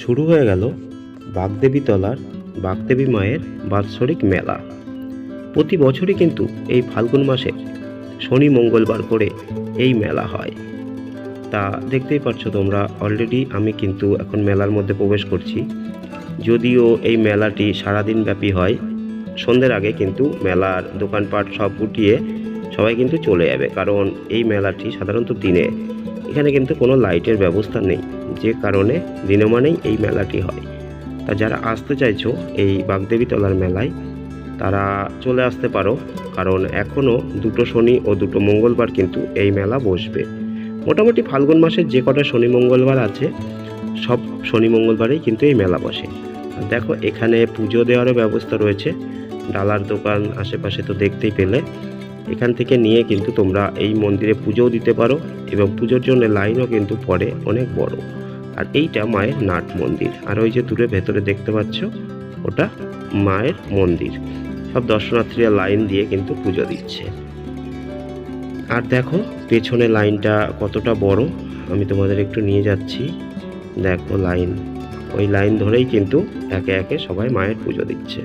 শুরু হয়ে গেল বাগদেবী তলার, বাগদেবী মায়ের বাৎসরিক মেলা। প্রতি বছরই কিন্তু এই ফাল্গুন মাসে শনি মঙ্গলবার করে এই মেলা হয়। তা দেখতেই পাচ্ছ তোমরা অলরেডি আমি কিন্তু এখন মেলার মধ্যে প্রবেশ করছি। যদিও এই মেলাটি সারাদিন ব্যাপী হয়, সন্ধ্যের আগে কিন্তু মেলার দোকানপাট সব গুটিয়ে সবাই কিন্তু চলে যাবে। কারণ এই মেলাটি সাধারণত দিনে, এখানে কিন্তু কোনো লাইটের ব্যবস্থা নেই। যে কারণে দিনমানেই এই মেলাটি হয়। তা যারা আসতে চাইছো এই বাগদেবী তলার মেলায়, তারা চলে আসতে পারো, কারণ এখনও দুটো শনি ও দুটো মঙ্গলবার কিন্তু এই মেলা বসবে। মোটামুটি ফাল্গুন মাসের যে কটা শনি মঙ্গলবার আছে, সব শনি মঙ্গলবারেই কিন্তু এই মেলা বসে। দেখো, এখানে পুজো দেওয়ারও ব্যবস্থা রয়েছে। ডালার দোকান আশেপাশে তো দেখতেই পেলে। এখান থেকে নিয়ে কিন্তু তোমরা এই মন্দিরে পুজোও দিতে পারো এবং পুজোর জন্য লাইনও কিন্তু পড়ে অনেক বড়। আর এইটা মায়ের নাট মন্দির। আর ওই যে দূরে ভেতরে দেখতে পাচ্ছ, ওটা মায়ের মন্দির। সব দর্শনার্থীরা লাইন দিয়ে কিন্তু পুজো দিচ্ছে। আর দেখো, পেছনে লাইনটা কতটা বড়, আমি তোমাদের একটু নিয়ে যাচ্ছি। দেখো লাইন, ওই লাইন ধরেই কিন্তু একে একে সবাই মায়ের পুজো দিচ্ছে।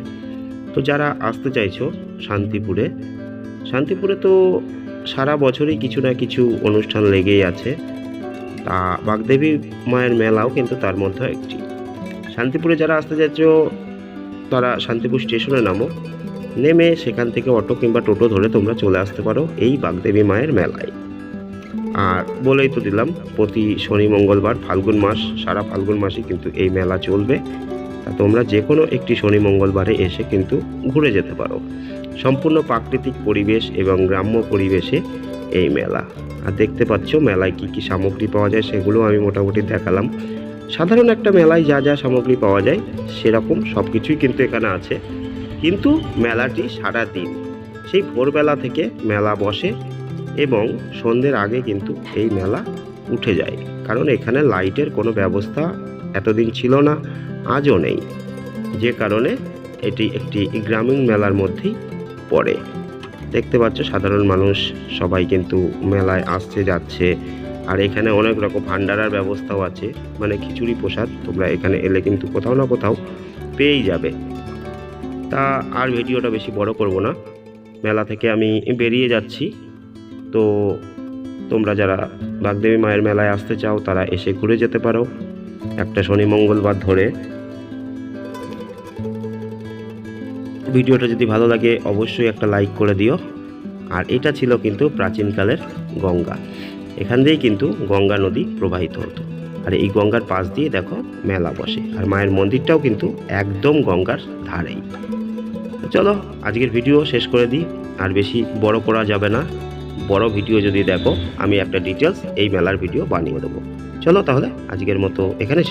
তো যারা আসতে চাইছো শান্তিপুরে শান্তিপুরে তো সারা বছরই কিছু না কিছু অনুষ্ঠান লেগেই আছে। তা বাগদেবী মায়ের মেলাও কিন্তু তার মধ্যে একটি। শান্তিপুরে যারা আসতে যাচ্ছ, তারা শান্তিপুর স্টেশনে নামো। নেমে সেখান থেকে অটো কিংবা টোটো ধরে তোমরা চলে আসতে পারো এই বাগদেবী মায়ের মেলায়। আর বলেই তো দিলাম, প্রতি শনি, মঙ্গলবার, ফাল্গুন মাস, সারা ফাল্গুন মাসে কিন্তু এই মেলা চলবে। তা তোমরা যে কোনো একটি শনি মঙ্গলবারে এসে কিন্তু ঘুরে যেতে পারো। সম্পূর্ণ প্রাকৃতিক পরিবেশ এবং গ্রাম্য পরিবেশে এই মেলা। আর দেখতে পাচ্ছ মেলায় কি কি সামগ্রী পাওয়া যায় সেগুলো আমি মোটামুটি দেখালাম। সাধারণ একটা মেলায় যা যা সামগ্রী পাওয়া যায় সেরকম সব কিছুই কিন্তু এখানে আছে। কিন্তু মেলাটি সারা দিন সেই ভোরবেলা থেকে মেলা বসে এবং সন্ধ্যের আগে কিন্তু এই মেলা উঠে যায়। কারণ এখানে লাইটের কোনো ব্যবস্থা এতদিন ছিল না, আজও নেই। যে কারণে এটি একটি গ্রামীণ মেলার মধ্যেই পড়ে। দেখতে পাচ্ছ, সাধারণ মানুষ সবাই কিন্তু মেলায় আসছে, যাচ্ছে। আর এখানে অনেক রকম ভান্ডারার ব্যবস্থাও আছে। মানে খিচুড়ি প্রসাদ তোমরা এখানে এলে কিন্তু কোথাও না কোথাও পেয়েই যাবে। তা আর ভিডিওটা বেশি বড় করব না। মেলা থেকে আমি বেরিয়ে যাচ্ছি। তো তোমরা যারা বাগদেবী মায়ের মেলায় আসতে চাও, তারা এসে ঘুরে যেতে পারো। একটা শনি মঙ্গলবার ধরে। ভিডিওটা যদি ভালো লাগে, অবশ্যই একটা লাইক করে দিও। আর এটা ছিল কিন্তু প্রাচীনকালের গঙ্গা। এখান দিয়েই কিন্তু গঙ্গা নদী প্রবাহিত হতো। আর এই গঙ্গার পাশ দিয়ে দেখো মেলা বসে। আর মায়ের মন্দিরটাও কিন্তু একদম গঙ্গার ধারেই। চলো, আজকের ভিডিও শেষ করে দিই। আর বেশি বড় করা যাবে না। বড় ভিডিও যদি দেখো, আমি একটা ডিটেলস এই মেলার ভিডিও বানিয়ে দেবো। চলো তাহলে আজকের মতো এখানে